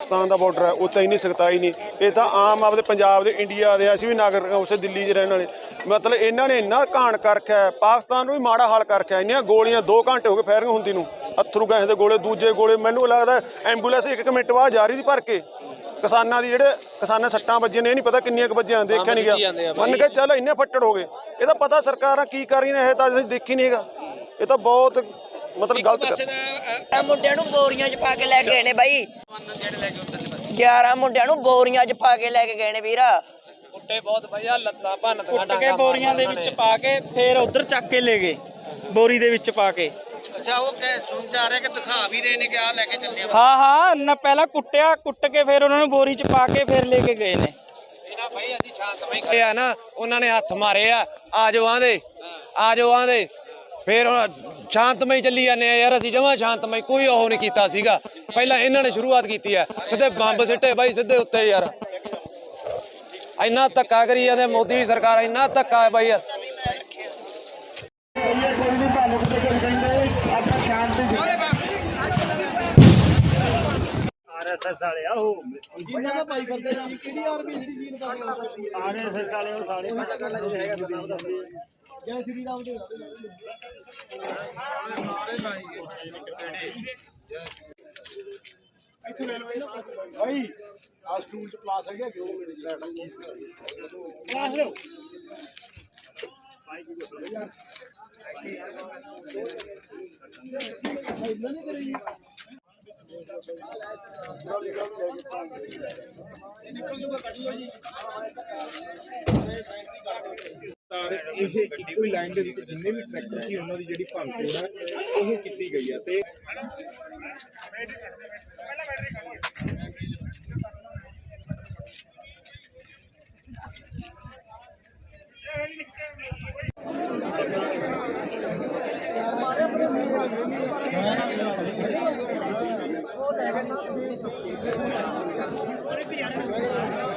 ਪਾਕਿਸਤਾਨ ਦਾ border ਹੈ ਉੱਥੇ ਇੰਨੀ ਸਖਤਾਈ ਨਹੀਂ। ਇਹ ਤਾਂ ਆਮ ਆਪਦੇ ਪੰਜਾਬ ਦੇ ਇੰਡੀਆ ਦੇ ਅਸੀਂ ਵੀ ਨਾਗਰਿਕ ਹਾਂ ਉਸੇ ਦਿੱਲੀ 'ਚ ਰਹਿਣ ਵਾਲੇ। ਮਤਲਬ ਇਹਨਾਂ ਨੇ ਇੰਨਾ ਘਾਣ ਕਰ ਰੱਖਿਆ ਪਾਕਿਸਤਾਨ ਨੂੰ ਵੀ ਮਾੜਾ ਹਾਲ ਕਰ ਰੱਖਿਆ ਇੰਨੀਆਂ ਗੋਲੀਆਂ 2 ਘੰਟੇ ਹੋ ਗਏ ਫਾਇਰਿੰਗ ਹੁੰਦੀ ਨੂੰ। ਅਥਰੂ ਗੈਸ ਦੇ ਗੋਲੇ ਦੂਜੇ ਗੋਲੇ ਮੈਨੂੰ ਲੱਗਦਾ ਐਂਬੂਲੈਂਸ ਇੱਕ ਇੱਕ ਮਿੰਟ ਬਾਅਦ ਜਾ ਰਹੀ ਸੀ ਭਰ ਕੇ ਕਿਸਾਨਾਂ ਦੀ ਜਿਹੜੇ ਕਿਸਾਨਾਂ ਸੱਟਾਂ ਵੱਜੀਆਂ ਨੇ ਇਹ ਨਹੀਂ ਪਤਾ ਕਿੰਨੀਆਂ ਕੁ ਵੱਜੀਆਂ ਦੇਖਿਆ ਨਹੀਂ ਗਿਆ ਮੰਨ ਕੇ ਚੱਲ ਇੰਨੇ ਫੱਟੜ ਹੋ ਗਏ। ਇਹ ਤਾਂ ਪਤਾ ਸਰਕਾਰਾਂ ਕੀ ਕਰ ਰਹੀਆਂ ਨੇ ਇਹ ਤਾਂ ਅਸੀਂ ਦੇਖੀ ਨਹੀਂ ਹੈਗਾ। ਇਹ ਤਾਂ ਬਹੁਤ ਮਤਲਬ ਗਲਤ ਕਰ ਆ ਮੁੰਡਿਆਂ ਨੂੰ ਬੋਰੀਆਂ 'ਚ ਪਾ ਕੇ ਲੈ ਕੇ ਗਏ ਨੇ ਬਾਈ। 11 ਮੁੰਡਿਆਂ ਨੂੰ ਬੋਰੀਆਂ 'ਚ ਪਾ ਕੇ ਲੈ ਕੇ ਗਏ ਨੇ ਵੀਰਾ। ਕੁੱਟੇ ਬਹੁਤ ਭਈਆ ਲੱਤਾਂ ਭੰਨ ਕੁੱਟ ਕੇ ਬੋਰੀਆਂ ਦੇ ਵਿੱਚ ਪਾ ਕੇ ਫੇਰ ਉਧਰ ਚੱਕ ਕੇ ਲੈ ਗਏ ਬੋਰੀ ਦੇ ਵਿੱਚ ਪਾ ਕੇ। ਅੱਛਾ ਉਹ ਕਹਿ ਸੁਣ ਜਾ ਰਿਹਾ ਕਿ ਦਿਖਾ ਵੀ ਰਹੇ ਨੇ ਕਿ ਆ ਲੈ ਕੇ ਚੱਲੇ ਆ ਹਾਂ ਹਾਂ ਨਾ ਪਹਿਲਾਂ ਕੁੱਟਿਆ ਕੁੱਟ ਕੇ ਫੇਰ ਉਹਨਾਂ ਨੂੰ ਬੋਰੀ 'ਚ ਪਾ ਕੇ ਫੇਰ ਲੈ ਕੇ ਗਏ ਨੇ। ਇਹਨਾਂ ਭਾਈ ਅਸੀਂ ਸ਼ਾਂਤਮਈ ਕਰੇ ਆ ਨਾ ਉਹਨਾਂ ਨੇ ਹੱਥ ਮਾਰੇ ਆ ਆ ਜਾਓ ਆਂਦੇ ਆ ਜਾਓ ਆਂਦੇ। ਫੇਰ ਹੁਣ ਸ਼ਾਂਤਮਈ ਚੱਲੀ ਜਾਂਦੇ ਆ ਯਾਰ ਅਸੀਂ ਜਮਾਂ ਸ਼ਾਂਤਮਈ ਕੋਈ ਉਹ ਨਹੀਂ ਕੀਤਾ ਸੀਗਾ। ਪਹਿਲਾਂ ਇਹਨਾਂ ਨੇ ਸ਼ੁਰੂਆਤ ਕੀਤੀ ਆ ਸਿੱਧੇ ਬੰਬ ਸਿੱਟੇ ਬਾਈ ਸਿੱਧੇ ਉੱਤੇ ਯਾਰ। ਇੰਨਾ ਧੱਕਾ ਕਰੀ ਜਾਂਦੇ ਮੋਦੀ ਸਰਕਾਰ ਇੰਨਾ ਧੱਕਾ ਹੈ ਬਾਈ ਯਾਰ। ਆਰਐਸਐਸ ਵਾਲੇ ਆ ਉਹ। ਜਿੰਨਾ ਦਾ ਭਾਈ ਬੰਦੇ ਦਾ ਕਿਹੜੀ ਆਰਮੀ ਜਿਹੜੀ ਜੀਨ ਕਰਦੇ ਆਰਐਸਐਸ ਵਾਲੇ ਉਹ ਸਾਰੇ। ਜੈ ਸ੍ਰੀ ਰਾਮ ਦੇ ਇੱਥੇ ਲੈ ਲਓ ਇਹਨਾਂ ਭਾਈ ਆ ਸਟੂਲ ਚ ਪਲਾਸ ਹੈਗਾ ਕਿ ਉਹ ਮੇਰੇ ਲੈਟ ਕੀ ਪਲਾਸ ਲਓ ਇਦਾਂ ਨਹੀਂ ਕਰੀ ਤਾਂ ਇਹ ਇੱਕੋ ਹੀ ਲਾਈਨ ਦੇ ਵਿੱਚ ਜਿੰਨੇ ਵੀ ਟਰੈਕਟਰ ਸੀ, ਉਹਨਾਂ ਦੀ ਜਿਹੜੀ ਭੰਨਤੋੜ ਹੈ ਉਹ ਕੀਤੀ ਗਈ ਹੈ ਤੇ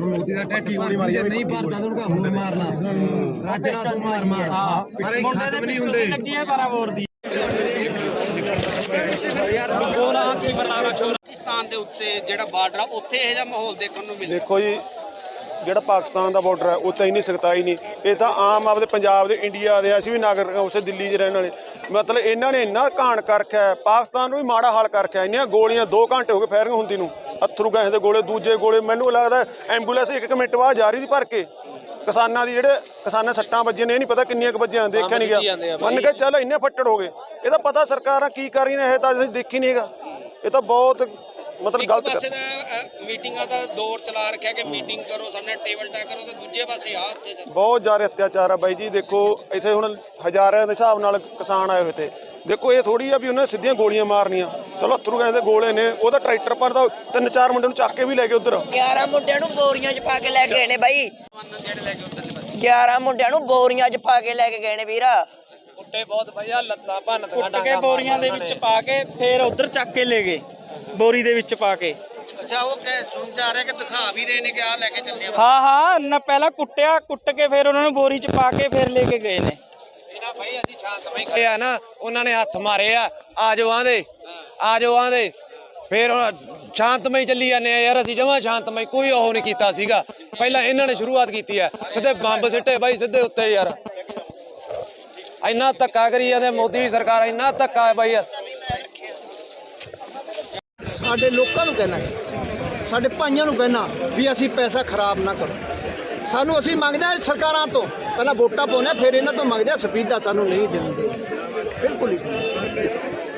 ਮੋਦੀ ਦਾ ਟੈਟੀ ਗੋਲੀ ਮਾਰੀ ਨਹੀਂ ਭਰਦਾ ਤੂੰ ਹੁਣ ਮਾਰਨਾ। ਰਾਜਣਾ ਤੂੰ ਮਾਰ ਮਾਰ। ਅਰੇ ਖਤਮ ਨਹੀਂ ਹੁੰਦੇ। ਲੱਗੀ ਹੈ 12 ਬੋਰ ਦੀ। ਯਾਰ ਬੋਲਾ ਕੀ ਪਾਕਿਸਤਾਨ ਦੇ ਉੱਤੇ ਜਿਹੜਾ ਬਾਰਡਰ ਆ ਉੱਥੇ ਇਹ ਜਿਹਾ ਮਾਹੌਲ ਦੇਖਣ ਨੂੰ ਮਿਲਿਆ। ਦੇਖੋ ਜੀ ਜਿਹੜਾ ਪਾਕਿਸਤਾਨ ਦਾ ਬਾਰਡਰ ਹੈ ਉੱਥੇ ਇੰਨੀ ਸਖਤਾਈ ਨਹੀਂ। ਇਹ ਤਾਂ ਆਮ ਆਪਦੇ ਪੰਜਾਬ ਦੇ ਇੰਡੀਆ ਦੇ ਅਸੀਂ ਵੀ ਨਾਗਰਿਕ ਹਾਂ ਉਸੇ ਦਿੱਲੀ 'ਚ ਰਹਿਣ ਵਾਲੇ। ਮਤਲਬ ਇਹਨਾਂ ਨੇ ਇੰਨਾ ਘਾਣ ਕਰ ਰੱਖਿਆ ਪਾਕਿਸਤਾਨ ਨੂੰ ਵੀ ਮਾੜਾ ਹਾਲ ਕਰ ਰੱਖਿਆ ਇੰਨੀਆਂ ਗੋਲੀਆਂ 2 ਘੰਟੇ ਹੋ ਗਏ ਫਾਇਰਿੰਗ ਹੁੰਦੀ ਨੂੰ ਅਥਰੂ ਗੈਸ ਦੇ ਗੋਲੇ ਦੂਜੇ ਗੋਲੇ ਮੈਨੂੰ ਲੱਗਦਾ ਐਂਬੂਲੈਂਸ ਇੱਕ ਇੱਕ ਮਿੰਟ ਬਾਅਦ ਜਾ ਰਹੀ ਸੀ ਭਰ ਕੇ। ਕਿਸਾਨਾਂ ਦੀ ਜਿਹੜੇ ਕਿਸਾਨਾਂ ਸੱਟਾਂ ਵੱਜੀਆਂ ਨੇ ਇਹ ਨਹੀਂ ਪਤਾ ਕਿੰਨੀਆਂ ਕੁ ਵੱਜੀਆਂ ਦੇਖਿਆ ਨਹੀਂ ਗਿਆ। ਮੰਨ ਕੇ ਚੱਲ ਇੰਨੇ ਫੱਟੜ ਹੋ ਗਏ। ਇਹ ਤਾਂ ਪਤਾ ਸਰਕਾਰਾਂ ਕੀ ਕਰ ਰਹੀਆਂ ਨੇ ਇਹ ਤਾਂ ਅਸੀਂ ਦੇਖੀ ਨਹੀਂ ਹੈਗਾ। ਇਹ ਤਾਂ ਬਹੁਤ ਮਤਲਬ ਇੱਕ ਗਲਤ ਕਰ ਪਾਸੇ ਦਾ ਮੀਟਿੰਗਾਂ ਦਾ ਦੌਰ ਚਲਾ ਰੱਖਿਆ ਕਿ ਮੀਟਿੰਗ ਕਰੋ ਸਾਹਮਣੇ ਟੇਬਲ ਟਾਕ ਕਰੋ ਤੇ ਦੂਜੇ ਪਾਸੇ ਆ ਉੱਤੇ ਬਹੁਤ ਜ਼ਿਆਦਾ ਅਤਿਆਚਾਰ ਆ ਬਾਈ ਜੀ ਦੇਖੋ ਇੱਥੇ ਹੁਣ ਹਜ਼ਾਰਾਂ ਦੇ ਹਿਸਾਬ ਨਾਲ ਕਿਸਾਨ ਆਏ ਹੋਏ ਤੇ ਦੇਖੋ ਇਹ ਥੋੜੀ ਆ ਵੀ ਉਹਨੇ ਸਿੱਧੀਆਂ ਗੋਲੀਆਂ ਮਾਰਨੀਆਂ। ਚਲੋ ਅਥਰੂ ਗੈਸ ਦੇ ਗੋਲੇ ਨੇ ਉਹਦਾ ਟਰੈਕਟਰ ਪਰ ਦਾ ਤਿੰਨ ਚਾਰ ਮੁੰਡੇ ਨੂੰ ਚੱਕ ਕੇ ਵੀ ਲੈ ਗਏ ਉਧਰ। 11 ਮੁੰਡਿਆਂ ਨੂੰ ਬੋਰੀਆਂ 'ਚ ਪਾ ਕੇ ਲੈ ਕੇ ਗਏ ਨੇ ਬਾਈ। ਜਿਹੜੇ ਲੈ ਕੇ ਉਧਰਲੇ ਪਾਸੇ 11 ਮੁੰਡਿਆਂ ਨੂੰ ਬੋਰੀਆਂ 'ਚ ਪਾ ਕੇ ਲੈ ਕੇ ਗਏ ਨੇ ਵੀਰਾ। ਕੁੱਟੇ ਬਹੁਤ ਭਈਆ ਲੱਤਾਂ ਭੰਨ ਕੇ ਬੋਰੀਆਂ ਦੇ ਵਿੱਚ ਪਾ ਕੇ ਫੇਰ ਉਧਰ ਚੱਕ ਕੇ ਲੈ ਗਏ। ਬੋਰੀ ਦੇ ਵਿੱਚ ਪਾ ਕੇ। ਅੱਛਾ ਉਹ ਕਹਿ ਸੁਣ ਜਾ ਰਿਹਾ ਕਿ ਦਿਖਾ ਵੀ ਰਹੇ ਨੇ ਕਿ ਆ ਲੈ ਕੇ ਚੱਲੇ ਆ। ਹਾਂ ਹਾਂ ਨਾ ਪਹਿਲਾਂ ਕੁੱਟਿਆ ਕੁੱਟ ਕੇ ਫੇਰ ਉਹਨਾਂ ਨੂੰ ਬੋਰੀ 'ਚ ਪਾ ਕੇ ਫੇਰ ਲੈ ਕੇ ਗਏ ਨੇ। ਇਹਨਾਂ ਭਾਈ ਅਸੀਂ ਸ਼ਾਂਤਮਈ ਕਰੇ ਆ ਨਾ ਉਹਨਾਂ ਨੇ ਹੱਥ ਮਾਰੇ ਆ। ਆ ਜਾਓ ਆਂਦੇ ਆ ਜਾਓ ਆਂਦੇ। ਫੇਰ ਸ਼ਾਂਤਮਈ ਚੱਲੀ ਜਾਂਦੇ ਆ ਯਾਰ ਅਸੀਂ ਜਮਾਂ ਸ਼ਾਂਤਮਈ ਕੋਈ ਉਹ ਨਹੀਂ ਕੀਤਾ ਸੀਗਾ। ਪਹਿਲਾਂ ਇਹਨਾਂ ਨੇ ਸ਼ੁਰੂਆਤ ਕੀਤੀ ਆ। ਸਿੱਧੇ ਬੰਬ ਸਿੱਟੇ ਬਾਈ ਸਿੱਧੇ ਉੱਤੇ ਯਾਰ। ਇੰਨਾ ਧੱਕਾ ਕਰੀ ਜਾਂਦੇ ਮੋਦੀ ਸਰਕਾਰ ਇੰਨਾ ਧੱਕਾ ਹੈ ਬਾਈ ਯਾਰ। ਸਾਡੇ ਲੋਕਾਂ ਨੂੰ ਕਹਿਣਾ ਸਾਡੇ ਭਾਈਆਂ ਨੂੰ ਕਹਿਣਾ ਵੀ ਅਸੀਂ ਪੈਸਾ ਖਰਾਬ ਨਾ ਕਰੋ। ਸਾਨੂੰ ਅਸੀਂ ਮੰਗਦੇ ਹਾਂ ਸਰਕਾਰਾਂ ਤੋਂ। ਪਹਿਲਾਂ ਵੋਟਾਂ ਪਾਉਂਦੇ ਹਾਂ, ਫਿਰ ਇਹਨਾਂ ਤੋਂ ਮੰਗਦੇ ਆ ਸਪੀਦਾ ਸਾਨੂੰ ਨਹੀਂ ਦਿੰਦੇ ਬਿਲਕੁਲ ਹੀ।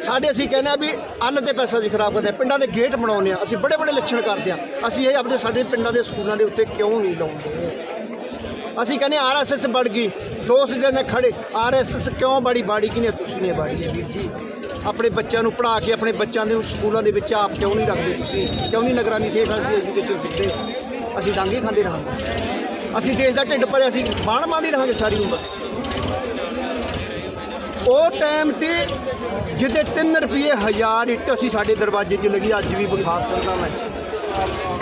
ਸਾਡੇ ਅਸੀਂ ਕਹਿੰਦੇ ਆ ਵੀ ਅੰਨ ਤੇ ਪੈਸਾ ਅਸੀਂ ਖਰਾਬ ਕਰਦੇ ਹਾਂ। ਪਿੰਡਾਂ ਦੇ ਗੇਟ ਬਣਾਉਂਦੇ ਆ ਅਸੀਂ ਬੜੇ ਬੜੇ ਲੱਛਣ ਕਰਦੇ ਆ ਅਸੀਂ ਇਹ ਆਪਣੇ ਸਾਡੇ ਪਿੰਡਾਂ ਦੇ ਸਕੂਲਾਂ ਦੇ ਉੱਤੇ ਕਿਉਂ ਨਹੀਂ ਲਾਉਂਦੇ? ਅਸੀਂ ਕਹਿੰਦੇ ਆਰਐਸਐਸ ਵੜ ਗਈ। ਦੋਸਤ ਜਣੇ ਖੜੇ ਆਰਐਸਐਸ ਕਿਉਂ ਬੜੀ? ਬਾੜੀ ਕਿਨੇ ਤੁਸੀਂ ਨੇ ਬਾੜੀ ਹੈ ਵੀਰ ਜੀ। ਆਪਣੇ ਬੱਚਿਆਂ ਨੂੰ ਪੜ੍ਹਾ ਕੇ, ਆਪਣੇ ਬੱਚਿਆਂ ਦੇ ਸਕੂਲਾਂ ਦੇ ਵਿੱਚ ਆਪ ਕਿਉਂ ਨਹੀਂ ਰੱਖਦੇ ਤੁਸੀਂ? ਕਿਉਂ ਨਹੀਂ ਨਿਗਰਾਨੀ ਥੇਟ ਅਸੀਂ ਐਜੂਕੇਸ਼ਨ ਸਿੱਖਦੇ? ਅਸੀਂ ਡਾਂਗੇ ਖਾਂਦੇ ਰਹਾਂਗੇ। ਅਸੀਂ ਦੇਸ਼ ਦਾ ਢਿੱਡ ਭਰਿਆ, ਅਸੀਂ ਬਾਣ ਬਾਂਦੇ ਰਹਾਂਗੇ ਸਾਰੀ ਉਮਰ। ਉਹ ਟਾਈਮ ਤੇ ਜਿਹਦੇ 3 ਰੁਪਏ ਹਜ਼ਾਰ ਇੱਟ ਅਸੀਂ ਸਾਡੇ ਦਰਵਾਜ਼ੇ 'ਚ ਲੱਗੀ, ਅੱਜ ਵੀ ਵਿਖਾ ਸਕਦਾ ਮੈਂ।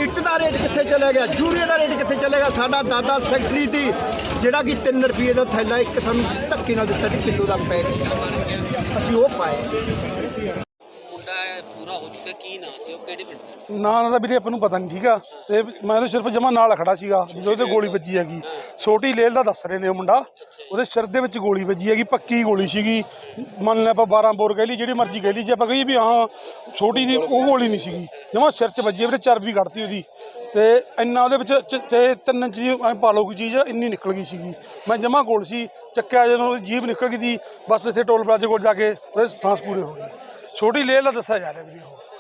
ਇੱਟ ਦਾ ਰੇਟ ਕਿੱਥੇ ਚਲੇ ਗਿਆ? ਯੂਰੀਆ ਦਾ ਰੇਟ ਕਿੱਥੇ ਚਲੇ ਗਿਆ? ਸਾਡਾ ਦਾਦਾ ਸੈਕਟਰੀ ਦੀ ਜਿਹੜਾ ਕਿ 3 ਰੁਪਏ ਦਾ ਥੈਲਾ ਇੱਕ ਸਾਨੂੰ ਧੱਕੇ ਨਾਲ ਦਿੱਤਾ ਸੀ ਕਿਲੋ ਦਾ ਪੈਕ ਅਸੀਂ ਉਹ ਪਾਏ। ਹੋ ਕੀ ਨਾਂ ਸੀ? ਉਹ ਕਿਹੜੇ ਪਿੰਡ ਦਾ ਨਾ ਨਾ ਦਾ ਵੀਰੇ ਆਪਾਂ ਨੂੰ ਪਤਾ ਨਹੀਂ ਠੀਕ ਆ? ਤੇ ਮੈਂ ਤਾਂ ਸਿਰਫ ਜਮਾ ਨਾਲ ਖੜਾ ਸੀਗਾ ਜਦੋਂ ਉਹਦੇ ਗੋਲੀ ਵੱਜੀ ਹੈਗੀ। ਛੋਟੀ ਲੇਲ ਦਾ ਦੱਸ ਰਹੇ ਨੇ ਉਹ ਮੁੰਡਾ। ਉਹਦੇ ਸਿਰ ਦੇ ਵਿੱਚ ਗੋਲੀ ਵੱਜੀ ਹੈਗੀ ਪੱਕੀ ਗੋਲੀ ਸੀਗੀ। ਮੰਨ ਲੈ ਆਪਾਂ 12 ਬੋਰ ਕਹਿ ਲਈ ਜਿਹੜੀ ਮਰਜ਼ੀ ਕਹਿ ਲਈ ਜੇ ਆਪਾਂ ਕਹੀਏ ਵੀ ਹਾਂ ਛੋਟੀ ਦੀ ਉਹ ਗੋਲੀ ਨਹੀਂ ਸੀਗੀ। ਜਮਾ ਸਿਰ 'ਚ ਵੱਜੀ ਆ ਵੀਰੇ ਚਰਬੀ ਕੱਢਤੀ ਉਹਦੀ। ਤੇ ਇੰਨਾ ਉਹਦੇ ਵਿੱਚ ਚ- ਤੇ ਤਿੰਨ ਇੰਚ ਦੀ ਐ ਪਾ ਲਓ ਕੋਈ ਚੀਜ਼ ਇੰਨੀ ਨਿਕਲ ਗਈ ਸੀਗੀ। ਮੈਂ ਜਮਾ ਗੋਲ ਸੀ ਚੱਕਿਆ ਜਦੋਂ ਉਹਦੀ ਜੀਭ ਨਿਕਲ ਗਈ ਦੀ ਬਸ ਇੱਥੇ ਟੋਲ ਪਲਾਜ਼ੇ ਕੋਲ ਜਾ ਕੇ ਉਹਦੇ ਸਾਂਸ ਪੂਰੇ ਹੋ ਗਏ। ਛੋਟੀ ਲੇਲ ਦਾ ਦੱਸਿਆ ਜਾ ਰਿਹਾ ਵੀਰੇ ਉਹ।